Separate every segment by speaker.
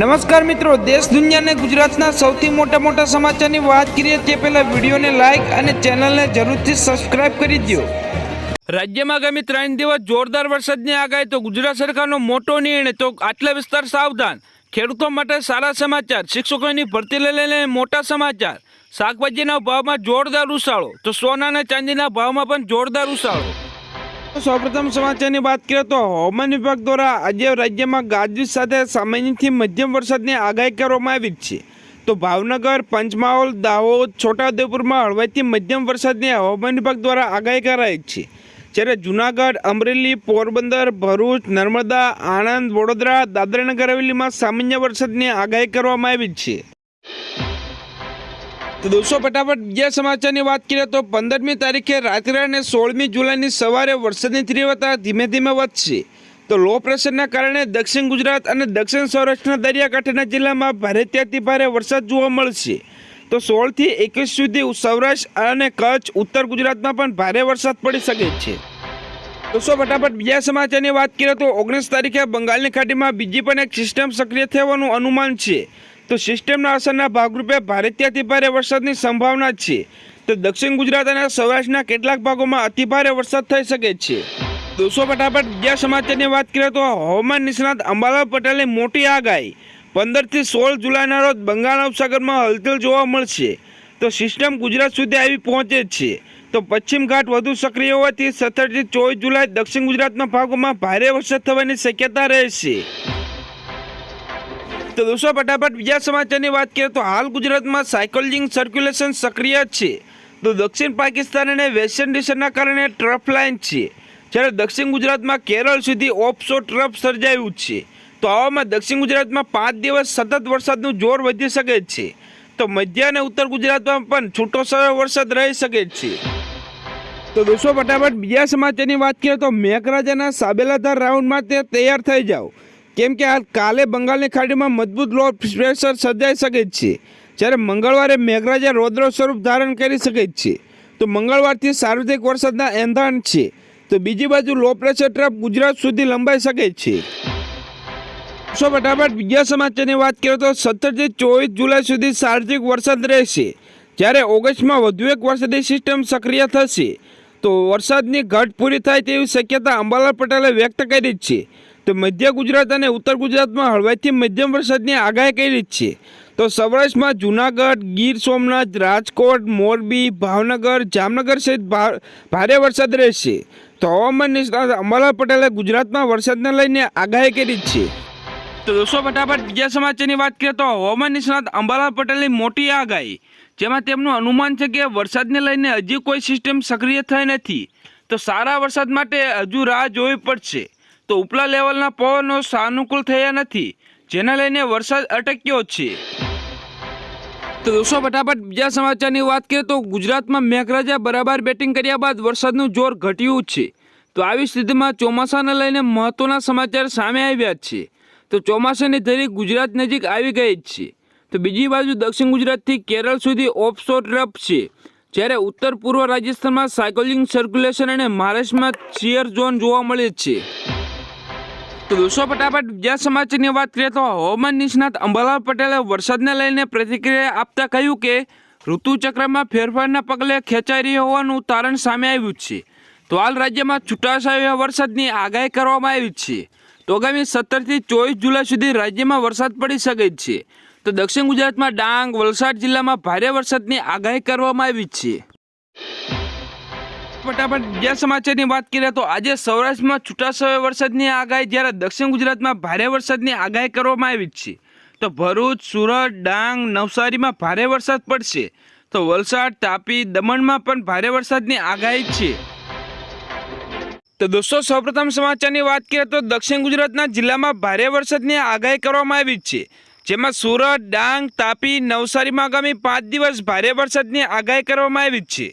Speaker 1: નમસ્કાર મિત્રો, દેશ દુનિયાને ગુજરાતના સૌથી મોટા મોટા સમાચારની વાત કરીએ તે પહેલા વિડીયોને લાઈક અને ચેનલને જરૂરથી સબસ્ક્રાઇબ કરી દો રાજ્યમાં આગામી ત્રણ દિવસ જોરદાર વરસાદની આગાહી, તો ગુજરાત સરકારનો મોટો નિર્ણય, તો આટલા વિસ્તાર સાવધાન. ખેડૂતો માટે સારા સમાચાર, શિક્ષકોની ભરતી લઈને મોટા સમાચાર. શાકભાજીના ભાવમાં જોરદાર ઉછાળો, તો સોના અને ચાંદીના ભાવમાં પણ જોરદાર ઉછાળો. સૌપ્રથમ સમાચારની વાત કરીએ તો હવામાન વિભાગ દ્વારા આજે રાજ્યમાં ગાજવીજ સાથે સામાન્યથી મધ્યમ વરસાદની આગાહી કરવામાં આવી છે. તો ભાવનગર, પંચમહાલ, દાહોદ, છોટાઉદેપુરમાં હળવાથી મધ્યમ વરસાદની હવામાન વિભાગ દ્વારા આગાહી કરાઈ છે. જ્યારે જુનાગઢ, અમરેલી, પોરબંદર, ભરૂચ, નર્મદા, આણંદ, વડોદરા, દાદરાનગર હવેલીમાં સામાન્ય વરસાદની આગાહી કરવામાં આવી છે. તો દોસ્તો, ફટાફટ બીજા સમાચારની વાત કરીએ તો પંદરમી તારીખે રાત્રે અને સોળમી જુલાઈની સવારે વરસાદની તીવ્રતા ધીમે ધીમે વધશે. તો લો પ્રેશરના કારણે દક્ષિણ ગુજરાત અને દક્ષિણ સૌરાષ્ટ્રના દરિયાકાંઠાના જિલ્લામાં ભારે ત્યાંથી ભારે વરસાદ જોવા મળશે. તો સોળથી એકવીસ સુધી સૌરાષ્ટ્ર અને કચ્છ, ઉત્તર ગુજરાતમાં પણ ભારે વરસાદ પડી શકે છે. દોસ્તો, ફટાફટ બીજા સમાચારની વાત કરીએ તો ઓગણીસ તારીખે બંગાળની ખાડીમાં બીજી પણ એક સિસ્ટમ સક્રિય થવાનું અનુમાન છે. તો સિસ્ટમના અસરના ભાગરૂપે અતિ ભારે વરસાદની સંભાવના છે. તો દક્ષિણ ગુજરાત અને સૌરાષ્ટ્રના કેટલાક ભાગોમાં અતિભારે વરસાદ થઈ શકે છે. દોસ્તો, ફટાફટ બીજા સમાચારની વાત કરીએ તો હવામાન નિષ્ણાત અંબાલાલ પટેલની મોટી આગાહી. પંદરથી સોળ જુલાઈના રોજ બંગાળ ઉપસાગરમાં હલચલ જોવા મળશે. તો સિસ્ટમ ગુજરાત સુધી આવી પહોંચે છે. તો પશ્ચિમ ઘાટ વધુ સક્રિય હોવાથી સત્તરથી ચોવીસ જુલાઈ દક્ષિણ ગુજરાતના ભાગોમાં ભારે વરસાદ થવાની શક્યતા રહેશે. તો દોસ્તો, ફટાફટ બીજા સમાચારની વાત કરીએ તો હાલ ગુજરાતમાં સાયકલિંગ સર્ક્યુલેશન સક્રિય છે. તો દક્ષિણ પાકિસ્તાન અને વેસ્ટ ઇન્ડિઝના કારણે ટ્રફ લાઇન છે. જ્યારે દક્ષિણ ગુજરાતમાં કેરળ સુધી ઓફશો ટ્રફ સર્જાયું છે. તો આવામાં દક્ષિણ ગુજરાતમાં પાંચ દિવસ સતત વરસાદનું જોર વધી શકે છે. તો મધ્ય અને ઉત્તર ગુજરાતમાં પણ છૂટો સરળ વરસાદ રહી શકે છે. તો દોસ્તો, ફટાફટ બીજા સમાચારની વાત કરીએ તો મેઘરાજાના સાબેલાધાર રાઉન્ડ માટે તૈયાર થઈ જાઓ. કેમ કે આ કાલે બંગાળની ખાડીમાં મજબૂત લો પ્રેશર સર્જાઈ શકે છે. જ્યારે મંગળવારે મેઘરાજા રૌદ્ર સ્વરૂપ ધારણ કરી શકે છે. તો મંગળવારથી સાર્વત્રિક વરસાદના એંધાણ છે. તો બીજી બાજુ લો પ્રેશર ટ્રફ ગુજરાત સુધી લંબાઈ શકે છે. સો ફટાફટ બીજા સમાચારની વાત કરીએ તો સત્તરથી ચોવીસ જુલાઈ સુધી સાર્વત્રિક વરસાદ રહેશે. જ્યારે ઓગસ્ટમાં વધુ એક વરસાદી સિસ્ટમ સક્રિય થશે. તો વરસાદની ઘટ પૂરી થાય તેવી શક્યતા અંબાલાલ પટેલે વ્યક્ત કરી છે. તો મધ્ય ગુજરાત અને ઉત્તર ગુજરાતમાં હળવાથી મધ્યમ વરસાદની આગાહી કઈ રીત છે. તો સૌરાષ્ટ્રમાં જૂનાગઢ, ગીર સોમનાથ, રાજકોટ, મોરબી, ભાવનગર, જામનગર સહિત ભારે વરસાદ રહેશે. તો હવામાન નિષ્ણાત અંબાલાલ પટેલે ગુજરાતમાં વરસાદને લઈને આગાહી કરી છે. તો દોસ્તો, ફટાફટ બીજા સમાચારની વાત કરીએ તો હવામાન નિષ્ણાત અંબાલાલ પટેલની મોટી આગાહી, જેમાં તેમનું અનુમાન છે કે વરસાદને લઈને હજી કોઈ સિસ્ટમ સક્રિય થઈ નથી. તો સારા વરસાદ માટે હજુ રાહ જોવી પડશે. તો ઉપલા લેવલના પવનો સાનુકૂળ થયા નથી, જેના લઈને વરસાદ અટક્યો છે. તો દોસ્તો, ફટાફટ બીજા સમાચારની વાત કરીએ તો ગુજરાતમાં મેઘરાજા બરાબર બેટિંગ કર્યા બાદ વરસાદનું જોર ઘટ્યું છે. તો આવી સ્થિતિમાં ચોમાસાને લઈને મહત્વના સમાચાર સામે આવ્યા છે. તો ચોમાસાની ધરી ગુજરાત નજીક આવી ગઈ જ છે. તો બીજી બાજુ દક્ષિણ ગુજરાતથી કેરળ સુધી ઓફશોર ટ્રફ છે. જ્યારે ઉત્તર પૂર્વ રાજસ્થાનમાં સાયકોલિંગ સર્ક્યુલેશન અને મહારાષ્ટ્રમાં શિયર ઝોન જોવા મળે છે. તો દોસ્તો ફટાફટ બીજા સમાચારની વાત કરીએ તો હવામાન નિષ્ણાત અંબાલાલ પટેલે વરસાદને લઈને પ્રતિક્રિયા આપતા કહ્યું કે ઋતુચક્રમાં ફેરફારના પગલે ખેંચાઈ રહી હોવાનું તારણ સામે આવ્યું છે. તો હાલ રાજ્યમાં છૂટાછવાયા વરસાદની આગાહી કરવામાં આવી છે. તો આગામી સત્તરથી ચોવીસ જુલાઈ સુધી રાજ્યમાં વરસાદ પડી શકે છે. તો દક્ષિણ ગુજરાતમાં ડાંગ, વલસાડ જિલ્લામાં ભારે વરસાદની આગાહી કરવામાં આવી છે. ફટાફટ બીજા સમાચારની વાત કરીએ તો આજે સૌરાષ્ટ્રમાં છૂટાછવાયા વરસાદની આગાહી, જ્યારે દક્ષિણ ગુજરાતમાં ભારે વરસાદની આગાહી કરવામાં આવી છે. તો ભરૂચ, સુરત, ડાંગ, નવસારીમાં ભારે વરસાદ પડશે. તો વલસાડ, તાપી, દમણમાં પણ ભારે વરસાદની આગાહી છે. તો દોસ્તો, સૌપ્રથમ સમાચારની વાત કરીએ તો દક્ષિણ ગુજરાતના જિલ્લામાં ભારે વરસાદની આગાહી કરવામાં આવી છે. જેમાં સુરત, ડાંગ, તાપી, નવસારીમાં આગામી પાંચ દિવસ ભારે વરસાદની આગાહી કરવામાં આવી છે.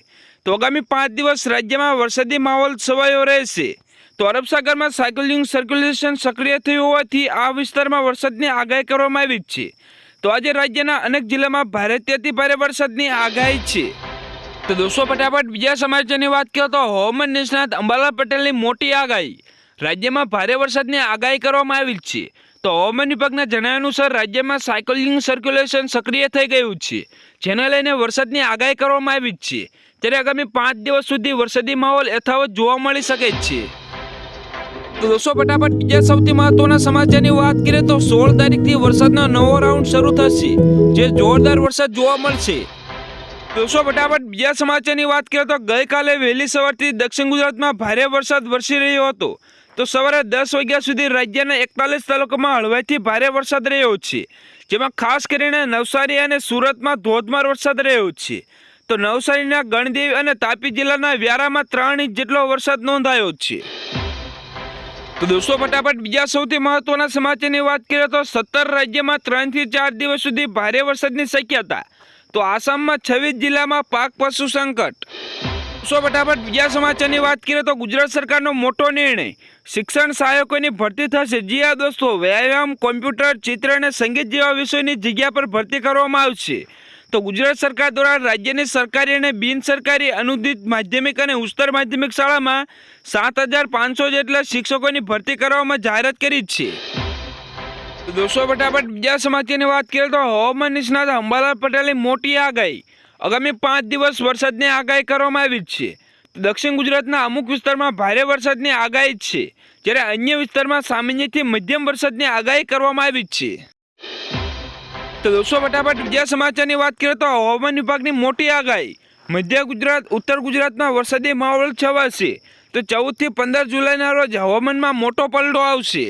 Speaker 1: તો આગામી પાંચ દિવસ રાજ્યમાં વરસાદી માહોલ છવાયો રહેશે. તો અરબ સાગરમાં સાયકલિંગ સર્ક્યુલેશન સક્રિય થયું હોવાથી આ વિસ્તારમાં વરસાદની આગાહી કરવામાં આવી છે. તો આજે રાજ્યના અનેક જિલ્લામાં ભારેથી ભારે વરસાદની આગાહી છે. તો દોસ્તો, ફટાફટ બીજા સમાચારની વાત કરીએ તો હવામાન નિષ્ણાત અંબાલાલ પટેલની મોટી આગાહી. રાજ્યમાં ભારે વરસાદની આગાહી કરવામાં આવી છે. તો હવામાન વિભાગના જણાવ્યા અનુસાર રાજ્યમાં સાયકલિંગ સર્ક્યુલેશન સક્રિય થઈ ગયું છે. જેને લઈને વરસાદની આગાહી કરવામાં આવી છે. ત્યારે આગામી પાંચ દિવસ સુધી વરસાદી માહોલ યથાવત જોવા મળી શકે છે. તો દોસ્તો, ફટાફટ બીજા સૌથી મહત્વના સમાચારની વાત કરીએ તો સોળ તારીખથી વરસાદનો નવો રાઉન્ડ શરૂ થશે, જે જોરદાર વરસાદ જોવા મળશે. દોસ્તો, ફટાફટ બીજા સમાચારની વાત કરીએ તો ગઈકાલે વહેલી સવારથી દક્ષિણ ગુજરાતમાં ભારે વરસાદ વરસી રહ્યો હતો. તો સવારે દસ વાગ્યા સુધી રાજ્યના એકતાલીસ તાલુકામાં હળવાથી ભારે વરસાદ રહ્યો છે, જેમાં ખાસ કરીને નવસારી અને સુરતમાં ધોધમાર વરસાદ રહ્યો છે. તો નવસારીના ગણદેવી અને તાપી જિલ્લાના વ્યારામાં ત્રણ ઇંચ જેટલો વરસાદ નોંધાયો છે. તો દોસ્તો, ફટાફટ બીજા સૌથી મહત્વના સમાચારની વાત કરીએ તો સત્તર રાજ્યમાં ત્રણથી ચાર દિવસ સુધી ભારે વરસાદની શક્યતા. તો આસામમાં છવ્વીસ જિલ્લામાં પાક પશુ સંકટ. સો ફટાફટ બીજા સમાચારની વાત કરીએ તો ગુજરાત સરકારનો મોટો નિર્ણય. શિક્ષણ સહાયકોની ભરતી થશે. જી આ દોસ્તો, વ્યાયામ, કોમ્પ્યુટર, ચિત્ર અને સંગીત જેવા વિષયોની જગ્યા પર ભરતી કરવામાં આવશે. તો ગુજરાત સરકાર દ્વારા રાજ્યની સરકારી અને બિન સરકારી અનુદિત માધ્યમિક અને ઉચ્ચતર માધ્યમિક શાળામાં સાત હજાર પાંચસો જેટલા શિક્ષકોની ભરતી કરવામાં જાહેરાત કરી છે. દોસ્તો, ફટાફટ બીજા સમાચારની વાત કરીએ તો હવામાન નિષ્ણાત અંબાલાલ પટેલની મોટી આગાહી. આગામી પાંચ દિવસ વરસાદની આગાહી કરવામાં આવી છે. દક્ષિણ ગુજરાતના અમુક વિસ્તારમાં ભારે વરસાદની આગાહી છે. જ્યારે અન્ય વિસ્તારમાં સામાન્યથી મધ્યમ વરસાદની આગાહી કરવામાં આવી છે. તો દોસ્તો, ફટાફટ બીજા સમાચારની વાત કરીએ તો હવામાન વિભાગની મોટી આગાહી. મધ્ય ગુજરાત, ઉત્તર ગુજરાતમાં વરસાદી માહોલ છવાશે. તો ચૌદથી પંદર જુલાઈના રોજ હવામાનમાં મોટો પલટો આવશે.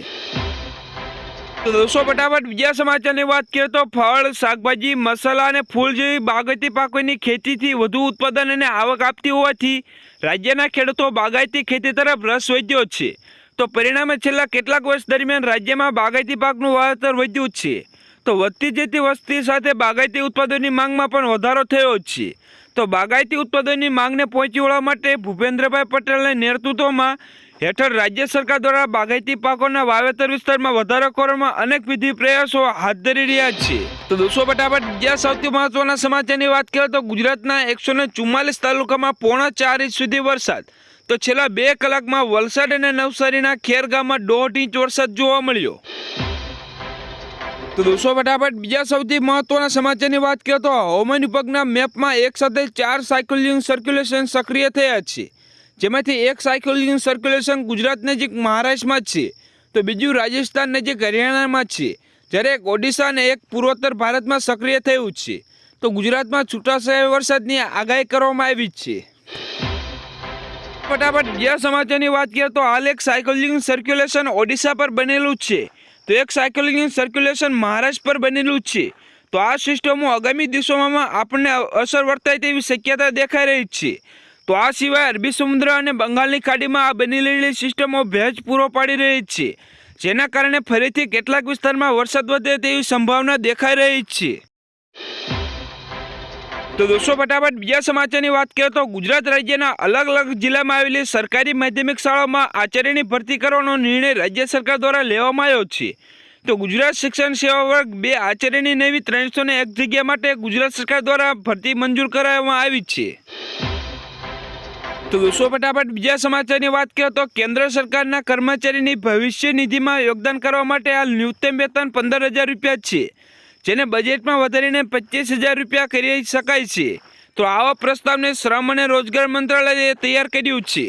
Speaker 1: તો દોસ્તો, ફટાફટ બીજા સમાચારની વાત કરીએ તો ફળ, શાકભાજી, મસાલા અને ફૂલ જેવી બાગાયતી પાકોની ખેતીથી વધુ ઉત્પાદન અને આવક આપતી હોવાથી રાજ્યના ખેડૂતો બાગાયતી ખેતી તરફ રસ વધ્યો છે. તો પરિણામે છેલ્લા કેટલાક વર્ષ દરમિયાન રાજ્યમાં બાગાયતી પાકનું વાવેતર વધ્યું છે. તો વધતી જતી વસ્તી સાથે બાગાયતી ઉત્પાદનની માંગમાં પણ વધારો થયો જ છે. તો બાગાયતી ઉત્પાદનની માંગને પહોંચી વળવા માટે ભૂપેન્દ્રભાઈ પટેલના નેતૃત્વમાં હેઠળ રાજ્ય સરકાર દ્વારા બાગાયતી પાકોના વાવેતર વિસ્તારમાં વધારો કરવામાં અનેક વિધિ પ્રયાસો હાથ ધરી રહ્યા છે. તો દોસ્તો, ફટાફટ બીજા સૌથી મહત્વના સમાચારની વાત કરીએ તો ગુજરાતના એકસો તાલુકામાં પોણા ચાર ઇંચ સુધી વરસાદ. તો છેલ્લા બે કલાકમાં વલસાડ અને નવસારીના ખેરગામમાં દોઢ ઇંચ વરસાદ જોવા મળ્યો. તો દોસ્તો ફટાફટ બીજા સૌથી મહત્વના સમાચારની વાત કરીએ તો હવામાન વિભાગના મેપમાં એક સાથે ચાર સાયકલિંગ સર્ક્યુલેશન સક્રિય થયા છે. જેમાંથી એક સાયકલિંગ સર્ક્યુલેશન ગુજરાત નજીક મહારાષ્ટ્રમાં છે. તો બીજું રાજસ્થાન નજીક હરિયાણામાં છે. જ્યારે એક ઓડિશા અને એક પૂર્વોત્તર ભારતમાં સક્રિય થયું છે. તો ગુજરાતમાં છૂટાછવાયા વરસાદની આગાહી કરવામાં આવી છે. ફટાફટ બીજા સમાચારની વાત કરીએ તો હાલ એક સાયકલિંગ સર્ક્યુલેશન ઓડિશા પર બનેલું છે. તો એક સાયકલિંગ સર્ક્યુલેશન મહારાષ્ટ્ર પર બનેલું છે. તો આ સિસ્ટમો આગામી દિવસોમાં આપણને અસર વર્તાય તેવી શક્યતા દેખાઈ રહી છે. તો આ સિવાય અરબી સમુદ્ર અને બંગાળની ખાડીમાં આ બની રહેલી સિસ્ટમો ભેજ પૂરો પાડી રહી છે. જેના કારણે ફરીથી કેટલાક વિસ્તારમાં વરસાદ વધે તેવી સંભાવના દેખાઈ રહી છે. તો દોસ્તો, ફટાફટ બીજા સમાચારની વાત કરીએ તો ગુજરાત રાજ્યના અલગ અલગ જિલ્લામાં આવેલી સરકારી માધ્યમિક શાળાઓમાં આચાર્યની ભરતી કરવાનો નિર્ણય રાજ્ય સરકાર દ્વારા લેવામાં આવ્યો છે. તો ગુજરાત શિક્ષણ સેવા વર્ગ બે આચાર્યની નવી ત્રણસો એક જગ્યા માટે ગુજરાત સરકાર દ્વારા ભરતી મંજૂર કરાવવામાં આવી છે. તો દોસ્તો, ફટાફટ બીજા સમાચારની વાત કરીએ તો કેન્દ્ર સરકારના કર્મચારીની ભવિષ્ય નિધિમાં યોગદાન કરવા માટે હાલ ન્યૂનતમ વેતન પંદર હજાર રૂપિયા છે. જેને બજેટમાં વધારીને પચીસ હજાર રૂપિયા કરી શકાય છે. તો આવા પ્રસ્તાવને શ્રમ અને રોજગાર મંત્રાલયે તૈયાર કર્યું છે.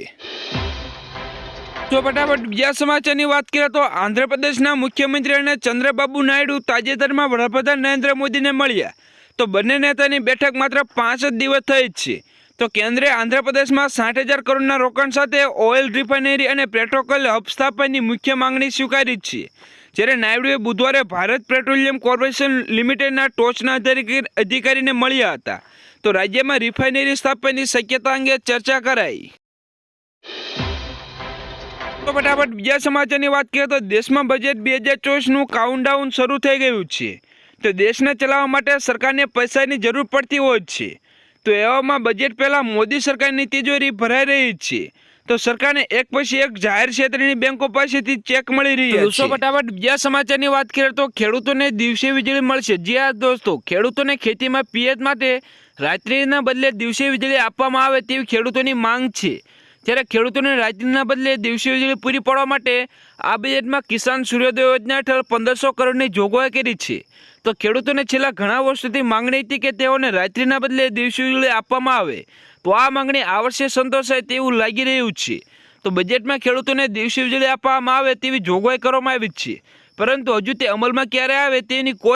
Speaker 1: તો ફટાફટ બીજા સમાચારની વાત કરીએ તો આંધ્રપ્રદેશના મુખ્યમંત્રી અને ચંદ્રબાબુ નાયડુ તાજેતરમાં વડાપ્રધાન નરેન્દ્ર મોદીને મળ્યા. તો બંને નેતાની બેઠક માત્ર પાંચ જ દિવસ થઈ જ છે. તો કેન્દ્રે આંધ્રપ્રદેશમાં સાઠ હજાર કરોડના રોકાણ સાથે ઓઇલ રિફાઇનરી અને પેટ્રોકલ હબ સ્થાપનની મુખ્ય માંગણી સ્વીકારી છે. જ્યારે નાયડુએ બુધવારે ભારત પેટ્રોલિયમ કોર્પોરેશન લિમિટેડના ટોચના અધિકારીને મળ્યા હતા. તો રાજ્યમાં રિફાઇનરી સ્થાપવાની શક્યતા અંગે ચર્ચા કરાઈ. ફટાફટ બીજા સમાચારની વાત કરીએ તો દેશમાં બજેટ બે હજાર ચોવીસનું કાઉન્ટડાઉન શરૂ થઈ ગયું છે. તો દેશને ચલાવવા માટે સરકારને પૈસાની જરૂર પડતી હોય છે. તો એવામાં બજેટ પહેલાં મોદી સરકારની તિજોરી ભરાઈ રહી છે. તો સરકારને એક પછી એક જાહેર ક્ષેત્રની બેંકો પાસેથી ચેક મળી રહી છે. દોસ્તો ફટાફટ બીજા સમાચારની વાત કરીએ તો ખેડૂતોને દિવસે વીજળી મળશે. જી હા દોસ્તો ખેડૂતોને ખેતીમાં પિયત માટે રાત્રિના બદલે દિવસે વીજળી આપવામાં આવે તેવી ખેડૂતોની માંગ છે. ત્યારે ખેડૂતોને રાત્રિના બદલે દિવસે વીજળી પૂરી પાડવા માટે આ બજેટમાં કિસાન સૂર્યોદય યોજના હેઠળ પંદરસો કરોડની જોગવાઈ કરી છે. તો ખેડૂતોને છેલ્લા ઘણા વર્ષોથી માંગણી હતી કે તેઓને રાત્રિના બદલે દિવસે વીજળી આપવામાં આવે. તો આ માંગણી આ વર્ષે સંતોષાય તેવું લાગી રહ્યું છે. તો બજેટમાં ખેડૂતોને દિવસે વીજળી આપવામાં આવે તેવી જોગવાઈ કરવામાં આવી છે. પરંતુ હજુ તે અમલમાં ક્યારે આવે તેની કોઈ